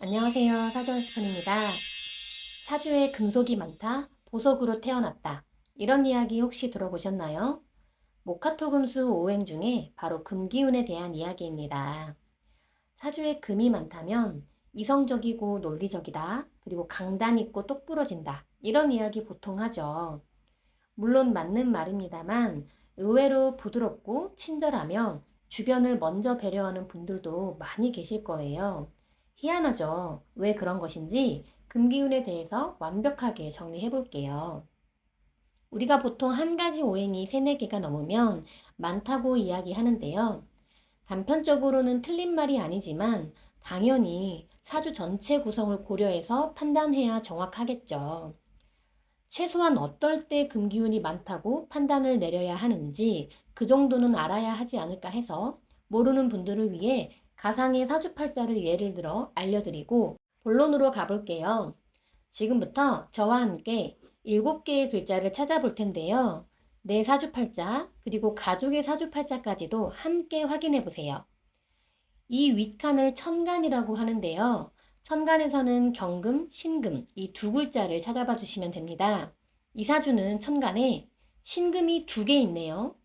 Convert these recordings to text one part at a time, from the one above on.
안녕하세요. 사전스푼입니다. 사주에 금속이 많다, 보석으로 태어났다. 이런 이야기 혹시 들어보셨나요? 목화토금수 오행 중에 바로 금기운에 대한 이야기입니다. 사주에 금이 많다면 이성적이고 논리적이다, 그리고 강단 있고 똑부러진다. 이런 이야기 보통 하죠. 물론 맞는 말입니다만 의외로 부드럽고 친절하며 주변을 먼저 배려하는 분들도 많이 계실 거예요. 희한하죠. 왜 그런 것인지 금기운에 대해서 완벽하게 정리해 볼게요. 우리가 보통 한 가지 오행이 세네 개가 넘으면 많다고 이야기하는데요. 단편적으로는 틀린 말이 아니지만 당연히 사주 전체 구성을 고려해서 판단해야 정확하겠죠. 최소한 어떨 때 금기운이 많다고 판단을 내려야 하는지 그 정도는 알아야 하지 않을까 해서 모르는 분들을 위해 가상의 사주팔자를 예를 들어 알려드리고 본론으로 가볼게요. 지금부터 저와 함께 7개의 글자를 찾아볼 텐데요. 내 사주팔자 그리고 가족의 사주팔자까지도 함께 확인해 보세요. 이 윗칸을 천간이라고 하는데요. 천간에서는 경금, 신금 이 두 글자를 찾아봐 주시면 됩니다. 이 사주는 천간에 신금이 두 개 있네요.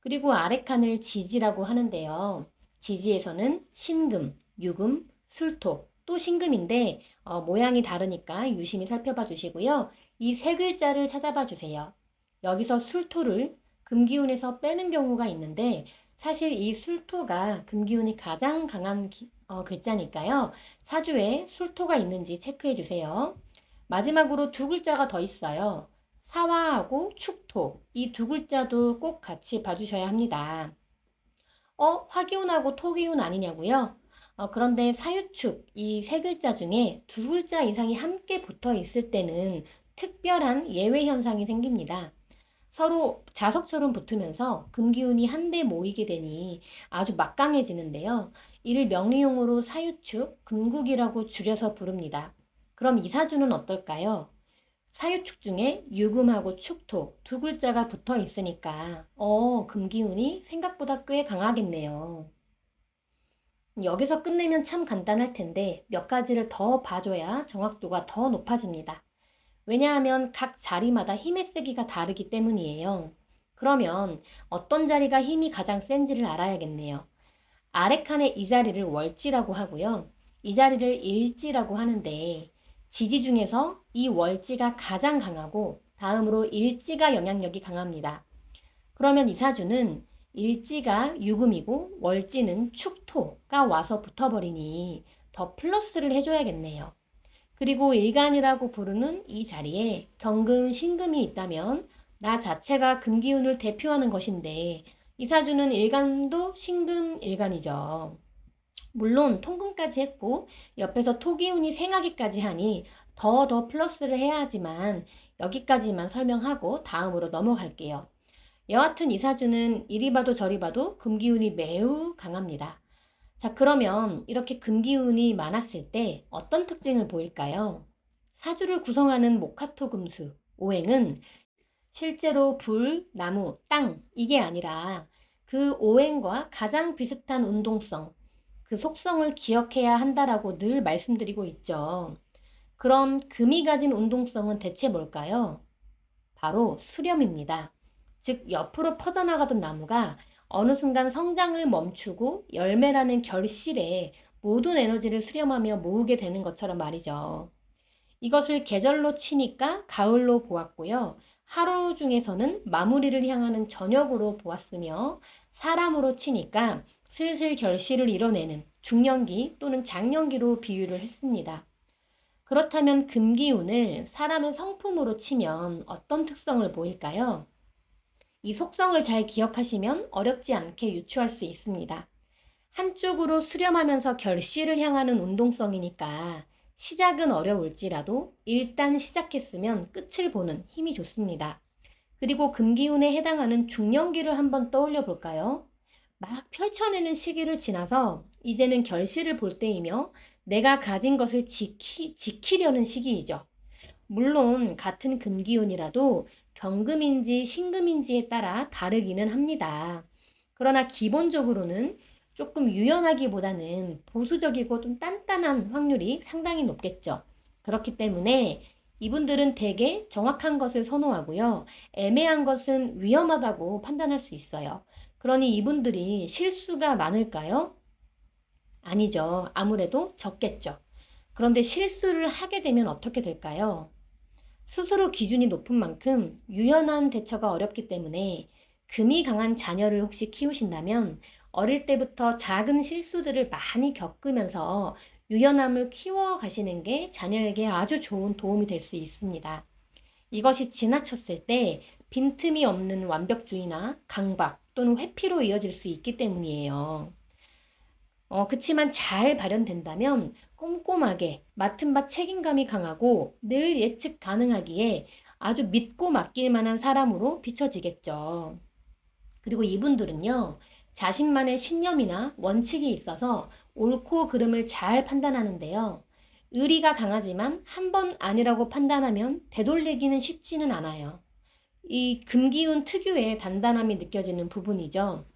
그리고 아래 칸을 지지라고 하는데요. 지지에서는 신금, 유금, 술토, 또 신금인데 어, 모양이 다르니까 유심히 살펴봐 주시고요. 이 세 글자를 찾아봐 주세요. 여기서 술토를 금기운에서 빼는 경우가 있는데 사실 이 술토가 금기운이 가장 강한 기, 어, 글자니까요. 사주에 술토가 있는지 체크해 주세요. 마지막으로 두 글자가 더 있어요. 사화하고 축토 이 두 글자도 꼭 같이 봐주셔야 합니다. 어, 화기운하고 토기운 아니냐고요? 어, 그런데 사유축 이 세 글자 중에 두 글자 이상이 함께 붙어 있을 때는 특별한 예외 현상이 생깁니다. 서로 자석처럼 붙으면서 금기운이 한데 모이게 되니 아주 막강해지는데요. 이를 명리용어로 사유축, 금국이라고 줄여서 부릅니다. 그럼 이 사주는 어떨까요? 사유축 중에 유금하고 축토 두 글자가 붙어 있으니까 어, 금기운이 생각보다 꽤 강하겠네요. 여기서 끝내면 참 간단할 텐데 몇 가지를 더 봐줘야 정확도가 더 높아집니다. 왜냐하면 각 자리마다 힘의 세기가 다르기 때문이에요. 그러면 어떤 자리가 힘이 가장 센지를 알아야겠네요. 아래 칸의 이 자리를 월지라고 하고요. 이 자리를 일지라고 하는데 지지 중에서 이 월지가 가장 강하고 다음으로 일지가 영향력이 강합니다. 그러면 이 사주는 일지가 유금이고 월지는 축토가 와서 붙어버리니 더 플러스를 해줘야겠네요. 그리고 일간이라고 부르는 이 자리에 경금, 신금이 있다면 나 자체가 금기운을 대표하는 것인데 이 사주는 일간도 신금 일간이죠. 물론 통금까지 했고 옆에서 토기운이 생하기까지 하니 더더 플러스를 해야 하지만 여기까지만 설명하고 다음으로 넘어갈게요. 여하튼 이 사주는 이리 봐도 저리 봐도 금기운이 매우 강합니다. 자, 그러면 이렇게 금기운이 많았을 때 어떤 특징을 보일까요? 사주를 구성하는 목화토 금수, 오행은 실제로 불, 나무, 땅, 이게 아니라 그 오행과 가장 비슷한 운동성, 그 속성을 기억해야 한다라고 늘 말씀드리고 있죠. 그럼 금이 가진 운동성은 대체 뭘까요? 바로 수렴입니다. 즉, 옆으로 퍼져나가던 나무가 어느 순간 성장을 멈추고 열매라는 결실에 모든 에너지를 수렴하며 모으게 되는 것처럼 말이죠. 이것을 계절로 치니까 가을로 보았고요. 하루 중에서는 마무리를 향하는 저녁으로 보았으며 사람으로 치니까 슬슬 결실을 이뤄내는 중년기 또는 장년기로 비유를 했습니다. 그렇다면 금기운을 사람의 성품으로 치면 어떤 특성을 보일까요? 이 속성을 잘 기억하시면 어렵지 않게 유추할 수 있습니다. 한쪽으로 수렴하면서 결실을 향하는 운동성이니까 시작은 어려울지라도 일단 시작했으면 끝을 보는 힘이 좋습니다. 그리고 금기운에 해당하는 중년기를 한번 떠올려 볼까요? 막 펼쳐내는 시기를 지나서 이제는 결실을 볼 때이며 내가 가진 것을 지키, 지키려는 시기이죠. 물론 같은 금기운이라도 경금인지 신금인지에 따라 다르기는 합니다. 그러나 기본적으로는 조금 유연하기보다는 보수적이고 좀 단단한 확률이 상당히 높겠죠. 그렇기 때문에 이분들은 대개 정확한 것을 선호하고요. 애매한 것은 위험하다고 판단할 수 있어요. 그러니 이분들이 실수가 많을까요? 아니죠. 아무래도 적겠죠. 그런데 실수를 하게 되면 어떻게 될까요? 스스로 기준이 높은 만큼 유연한 대처가 어렵기 때문에 금이 강한 자녀를 혹시 키우신다면 어릴 때부터 작은 실수들을 많이 겪으면서 유연함을 키워 가시는 게 자녀에게 아주 좋은 도움이 될 수 있습니다. 이것이 지나쳤을 때 빈틈이 없는 완벽주의나 강박 또는 회피로 이어질 수 있기 때문이에요. 어, 그치만 잘 발현된다면 꼼꼼하게 맡은 바 책임감이 강하고 늘 예측 가능하기에 아주 믿고 맡길 만한 사람으로 비춰지겠죠. 그리고 이분들은요, 자신만의 신념이나 원칙이 있어서 옳고 그름을 잘 판단하는데요. 의리가 강하지만 한 번 아니라고 판단하면 되돌리기는 쉽지는 않아요. 이 금기운 특유의 단단함이 느껴지는 부분이죠.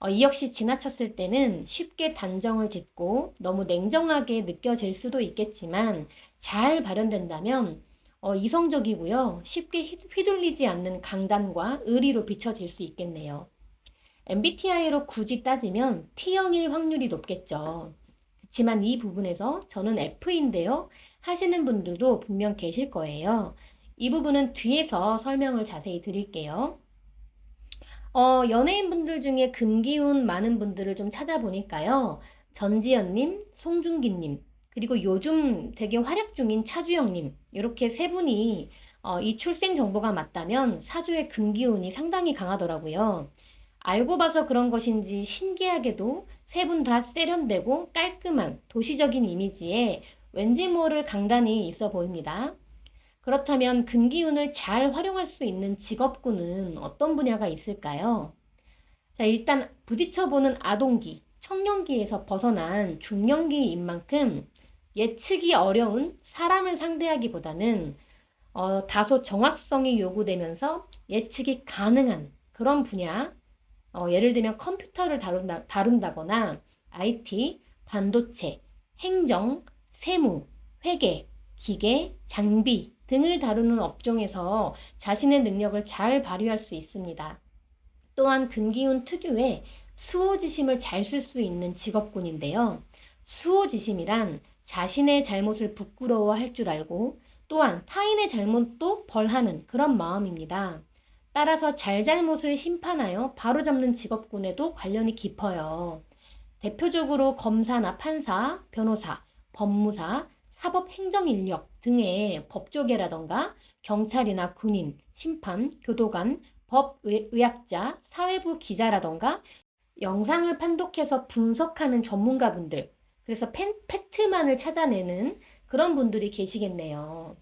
어, 이 역시 지나쳤을 때는 쉽게 단정을 짓고 너무 냉정하게 느껴질 수도 있겠지만 잘 발현된다면 어, 이성적이고요. 쉽게 휘- 휘둘리지 않는 강단과 의리로 비춰질 수 있겠네요. MBTI로 굳이 따지면 T형일 확률이 높겠죠. 그렇지만 이 부분에서 저는 F인데요. 하시는 분들도 분명 계실 거예요. 이 부분은 뒤에서 설명을 자세히 드릴게요. 어, 연예인분들 중에 금기운 많은 분들을 좀 찾아보니까요. 전지현님, 송중기님, 그리고 요즘 되게 활약 중인 차주영님, 이렇게 세 분이 어, 이 출생 정보가 맞다면 사주의 금기운이 상당히 강하더라고요. 알고 봐서 그런 것인지 신기하게도 세 분 다 세련되고 깔끔한 도시적인 이미지에 왠지 모를 강단이 있어 보입니다. 그렇다면 금기운을 잘 활용할 수 있는 직업군은 어떤 분야가 있을까요? 자, 일단 부딪혀보는 아동기, 청년기에서 벗어난 중년기인 만큼 예측이 어려운 사람을 상대하기보다는 어, 다소 정확성이 요구되면서 예측이 가능한 그런 분야, 어, 예를 들면 컴퓨터를 다룬다, 다룬다거나 IT, 반도체, 행정, 세무, 회계, 기계, 장비 등을 다루는 업종에서 자신의 능력을 잘 발휘할 수 있습니다. 또한 금기운 특유의 수호지심을 잘 쓸 수 있는 직업군인데요. 수호지심이란 자신의 잘못을 부끄러워할 줄 알고 또한 타인의 잘못도 벌하는 그런 마음입니다. 따라서 잘잘못을 심판하여 바로잡는 직업군에도 관련이 깊어요. 대표적으로 검사나 판사, 변호사, 법무사, 사법행정인력 등의 법조계라던가 경찰이나 군인, 심판, 교도관, 법의학자, 사회부 기자라던가 영상을 판독해서 분석하는 전문가분들, 그래서 팬, 팩트만을 찾아내는 그런 분들이 계시겠네요.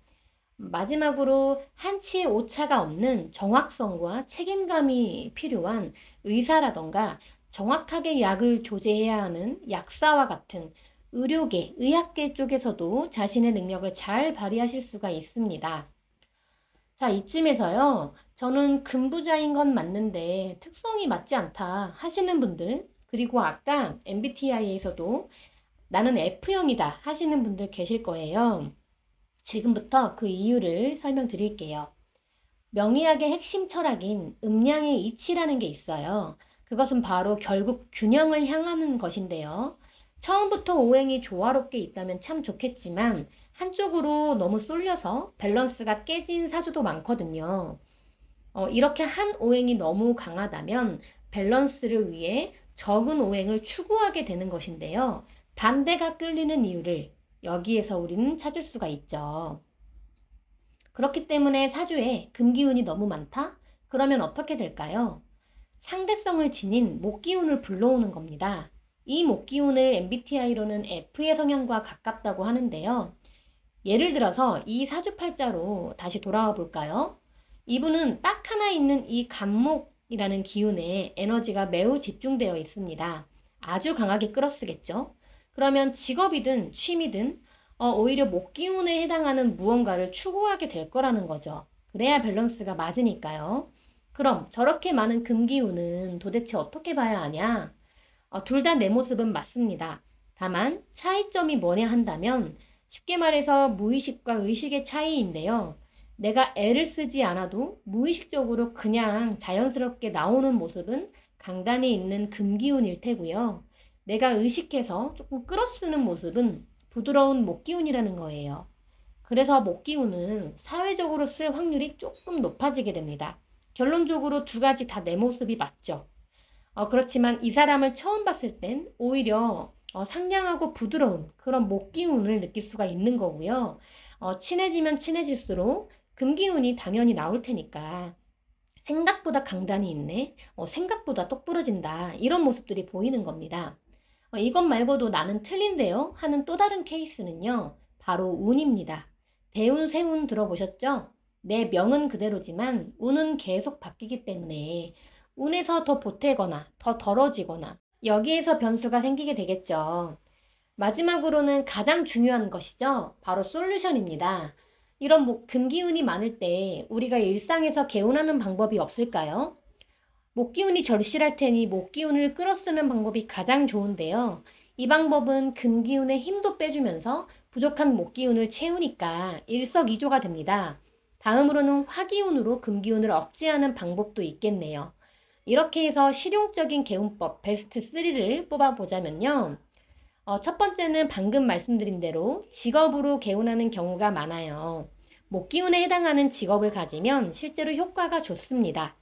마지막으로 한치의 오차가 없는 정확성과 책임감이 필요한 의사라던가 정확하게 약을 조제해야 하는 약사와 같은 의료계, 의학계 쪽에서도 자신의 능력을 잘 발휘하실 수가 있습니다. 자, 이쯤에서요. 저는 금부자인 건 맞는데 특성이 맞지 않다 하시는 분들, 그리고 아까 MBTI에서도 나는 F형이다 하시는 분들 계실 거예요. 지금부터 그 이유를 설명드릴게요. 명리학의 핵심 철학인 음양의 이치라는 게 있어요. 그것은 바로 결국 균형을 향하는 것인데요. 처음부터 오행이 조화롭게 있다면 참 좋겠지만 한쪽으로 너무 쏠려서 밸런스가 깨진 사주도 많거든요. 어, 이렇게 한 오행이 너무 강하다면 밸런스를 위해 적은 오행을 추구하게 되는 것인데요. 반대가 끌리는 이유를 여기에서 우리는 찾을 수가 있죠. 그렇기 때문에 사주에 금기운이 너무 많다? 그러면 어떻게 될까요? 상대성을 지닌 목기운을 불러오는 겁니다. 이 목기운을 MBTI로는 F의 성향과 가깝다고 하는데요. 예를 들어서 이 사주팔자로 다시 돌아와 볼까요? 이분은 딱 하나 있는 이 간목이라는 기운에 에너지가 매우 집중되어 있습니다. 아주 강하게 끌어쓰겠죠? 그러면 직업이든 취미든 어, 오히려 목 기운에 해당하는 무언가를 추구하게 될 거라는 거죠. 그래야 밸런스가 맞으니까요. 그럼 저렇게 많은 금기운은 도대체 어떻게 봐야 하냐? 둘다 내 모습은 맞습니다. 다만 차이점이 뭐냐 한다면 쉽게 말해서 무의식과 의식의 차이인데요. 내가 애를 쓰지 않아도 무의식적으로 그냥 자연스럽게 나오는 모습은 강단에 있는 금기운일 테고요. 내가 의식해서 조금 끌어쓰는 모습은 부드러운 목기운이라는 거예요. 그래서 목기운은 사회적으로 쓸 확률이 조금 높아지게 됩니다. 결론적으로 두 가지 다 내 모습이 맞죠. 어, 그렇지만 이 사람을 처음 봤을 땐 오히려 어, 상냥하고 부드러운 그런 목기운을 느낄 수가 있는 거고요. 어, 친해지면 친해질수록 금기운이 당연히 나올 테니까 생각보다 강단이 있네. 어, 생각보다 똑부러진다. 이런 모습들이 보이는 겁니다. 어, 이것 말고도 나는 틀린데요 하는 또 다른 케이스는요. 바로 운입니다. 대운, 세운 들어보셨죠? 내 명은 그대로지만 운은 계속 바뀌기 때문에 운에서 더 보태거나 더 덜어지거나 여기에서 변수가 생기게 되겠죠. 마지막으로는 가장 중요한 것이죠. 바로 솔루션입니다. 이런 뭐 금기운이 많을 때 우리가 일상에서 개운하는 방법이 없을까요? 목 기운이 절실할 테니 목 기운을 끌어쓰는 방법이 가장 좋은데요. 이 방법은 금 기운의 힘도 빼주면서 부족한 목 기운을 채우니까 일석이조가 됩니다. 다음으로는 화기운으로 금기운을 억제하는 방법도 있겠네요. 이렇게 해서 실용적인 개운법 베스트 3를 뽑아보자면요. 어, 첫 번째는 방금 말씀드린 대로 직업으로 개운하는 경우가 많아요. 목기운에 해당하는 직업을 가지면 실제로 효과가 좋습니다.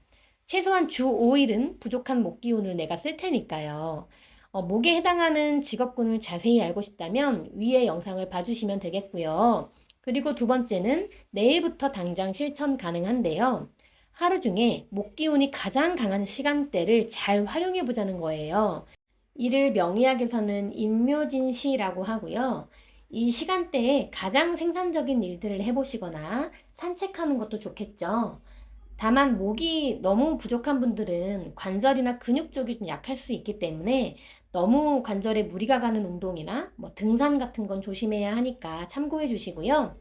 최소한 주 5일은 부족한 목 기운을 내가 쓸 테니까요. 어, 목에 해당하는 직업군을 자세히 알고 싶다면 위의 영상을 봐주시면 되겠고요. 그리고 두 번째는 내일부터 당장 실천 가능한데요. 하루 중에 목 기운이 가장 강한 시간대를 잘 활용해 보자는 거예요. 이를 명의학에서는 인묘진시라고 하고요. 이 시간대에 가장 생산적인 일들을 해보시거나 산책하는 것도 좋겠죠. 다만 목이 너무 부족한 분들은 관절이나 근육 쪽이 좀 약할 수 있기 때문에 너무 관절에 무리가 가는 운동이나 뭐 등산 같은 건 조심해야 하니까 참고해 주시고요.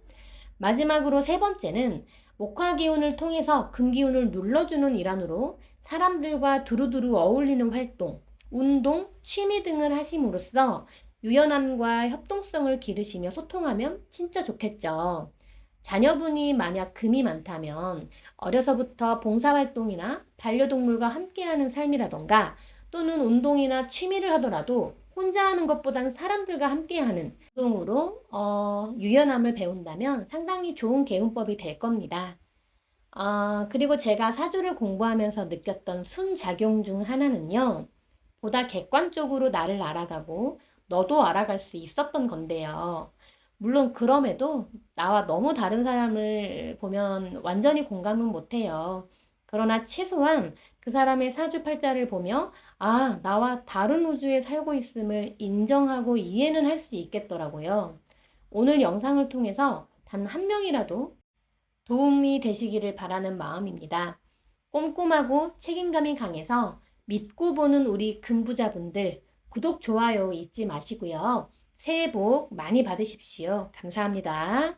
마지막으로 세 번째는 목화 기운을 통해서 금 기운을 눌러주는 일환으로 사람들과 두루두루 어울리는 활동, 운동, 취미 등을 하심으로써 유연함과 협동성을 기르시며 소통하면 진짜 좋겠죠. 자녀분이 만약 금이 많다면 어려서부터 봉사활동이나 반려동물과 함께하는 삶이라던가 또는 운동이나 취미를 하더라도 혼자 하는 것보단 사람들과 함께하는 운동으로 어, 유연함을 배운다면 상당히 좋은 개운법이 될 겁니다. 어, 그리고 제가 사주를 공부하면서 느꼈던 순작용 중 하나는요. 보다 객관적으로 나를 알아가고 너도 알아갈 수 있었던 건데요. 물론 그럼에도 나와 너무 다른 사람을 보면 완전히 공감은 못해요. 그러나 최소한 그 사람의 사주팔자를 보며 아, 나와 다른 우주에 살고 있음을 인정하고 이해는 할 수 있겠더라고요. 오늘 영상을 통해서 단 한 명이라도 도움이 되시기를 바라는 마음입니다. 꼼꼼하고 책임감이 강해서 믿고 보는 우리 금부자분들 구독, 좋아요 잊지 마시고요. 새해 복 많이 받으십시오. 감사합니다.